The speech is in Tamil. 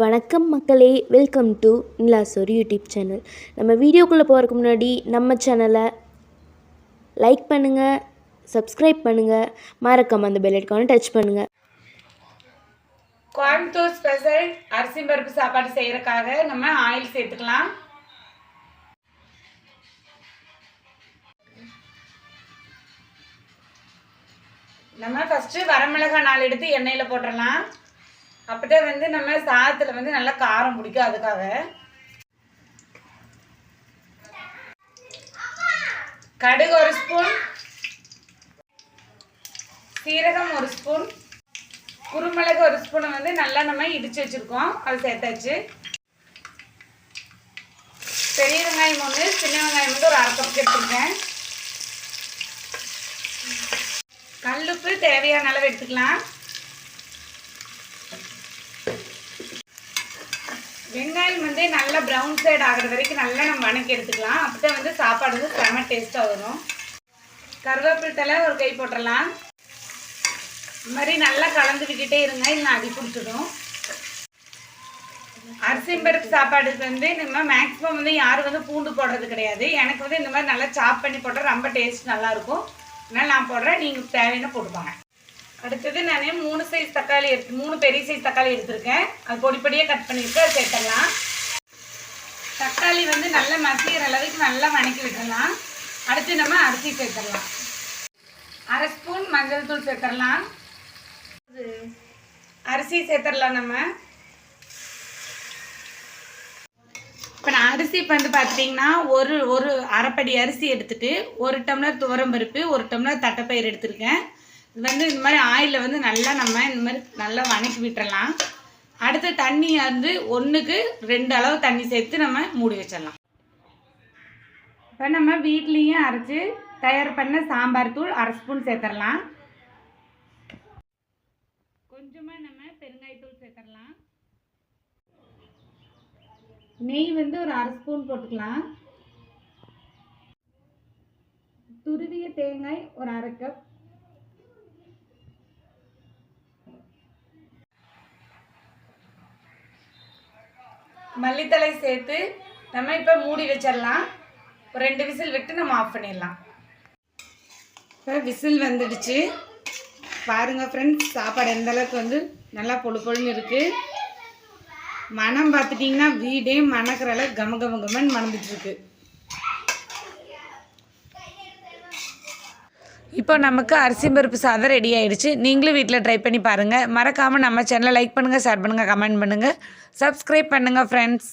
வணக்கம் மக்களே welcome to Nilasor YouTube channel நம்ம வீடியோக்குள்ளே போகிறதுக்கு முன்னாடி நம்ம சேனலை லைக் பண்ணுங்கள் சப்ஸ்கிரைப் பண்ணுங்கள் மறக்காம அந்த பெல் ஐக்கானை டச் பண்ணுங்கள் கோயம்புத்தூர் ஸ்பெஷல் அரிசி பருப்பு சாப்பாடு செய்கிறக்காக நம்ம ஆயில் சேர்த்துக்கலாம். நம்ம ஃபஸ்ட்டு வரமிளகாய் நாலு எடுத்து எண்ணெயில் போட்டுடலாம் அப்படியே வந்து நம்ம சாதத்தில் வந்து நல்லா காரம் பிடிக்கும் அதுக்காக. கடுகு ஒரு ஸ்பூன். சீரகம் ஒரு ஸ்பூன். குருமிளகு ஒரு ஸ்பூன் வந்து நல்லா நம்ம இடித்து வச்சுருக்கோம். அது சேர்த்தாச்சு. பெரிய வெங்காயம் ஒன்று சின்ன வெங்காயம் வந்து ஒரு அரை கப் எடுத்துருக்கேன். கல்லுப்பு தேவையான அளவு எடுத்துக்கலாம். வெங்காயம் வந்து நல்லா ப்ரௌன் சைடு ஆகிற வரைக்கும் நல்லா நம்ம வணக்கி எடுத்துக்கலாம். அப்போ தான் வந்து சாப்பாடு வந்து செம டேஸ்ட்டாக வரும். கருவேப்பிலை தலை ஒரு கை போட்டுடலாம். இது மாதிரி நல்லா கலந்து விட்டுட்டே இருங்க இல்லை அடி பிடிச்சிடும். அரிசி சாப்பாடுக்கு வந்து நம்ம மேக்ஸிமம் வந்து யாரும் வந்து பூண்டு போடுறது கிடையாது. எனக்கு வந்து இந்த மாதிரி நல்லா சாப் பண்ணி போட்டால் ரொம்ப டேஸ்ட் நல்லாயிருக்கும் அதனால் நான் போடுறேன் நீங்கள் தேவையான போட்டுப்பாங்க அடுத்தது நான் மூணு சைஸ் தக்காளி எடுத்து மூணு பெரிய சைஸ் தக்காளி எடுத்திருக்கேன். அது பொடி பொடியாக கட் பண்ணியிருக்கேன் அது சேர்த்துடலாம். தக்காளி வந்து நல்லா மசிக்கிற அளவுக்கு நல்லா வணக்கி விட்டுடலாம். அடுத்து நம்ம அரிசி சேர்த்துடலாம். அரை ஸ்பூன் மஞ்சள் தூள் சேர்த்துடலாம். அரிசி சேர்த்துடலாம் நம்ம. இப்போ நான் அரிசி இப்போ வந்து பார்த்தீங்கன்னா ஒரு ஒரு அரைப்படி அரிசி எடுத்துகிட்டு ஒரு டம்ளர் துவரம்பருப்பு ஒரு டம்ளர் தட்டைப்பயிர் எடுத்திருக்கேன். இது வந்து இந்த மாதிரி ஆயிலில் வந்து நல்லா நம்ம இந்த மாதிரி நல்லா வணக்கி விட்டுறலாம். அடுத்து தண்ணி வந்து ஒன்றுக்கு ரெண்டு அளவு தண்ணி சேர்த்து நம்ம மூடி வச்சிடலாம். இப்போ நம்ம வீட்லேயும் அரைச்சி தயார் பண்ண சாம்பார் தூள் அரை ஸ்பூன் சேர்த்துடலாம். கொஞ்சமாக நம்ம பெருங்காயத்தூள் சேர்த்துடலாம். நெய் வந்து ஒரு அரை ஸ்பூன் போட்டுக்கலாம். துருவிய தேங்காய் ஒரு அரை கப் மல்லித்தலை சேர்த்து நம்ம இப்போ மூடி வச்சிடலாம். ஒரு ரெண்டு விசில் விட்டு நம்ம ஆஃப் பண்ணிடலாம். இப்போ விசில் வந்துடுச்சு. பாருங்கள் ஃப்ரெண்ட்ஸ் சாப்பாடு எந்த அளவுக்கு வந்து நல்லா பொழு பொழுன்னு இருக்குது மனம் பார்த்துட்டிங்கன்னா வீடே மணக்கிற அளவுக்கு கம கம கமன்னு மணந்துட்டுருக்கு இப்போ நமக்கு அரிசி பருப்பு சாதம் ரெடி ஆயிடுச்சு. நீங்களும் வீட்டில் ட்ரை பண்ணி பாருங்கள் மறக்காமல் நம்ம சேனலை லைக் பண்ணுங்கள் ஷேர் பண்ணுங்கள் கமெண்ட் பண்ணுங்கள் சப்ஸ்கிரைப் பண்ணுங்கள் ஃப்ரெண்ட்ஸ்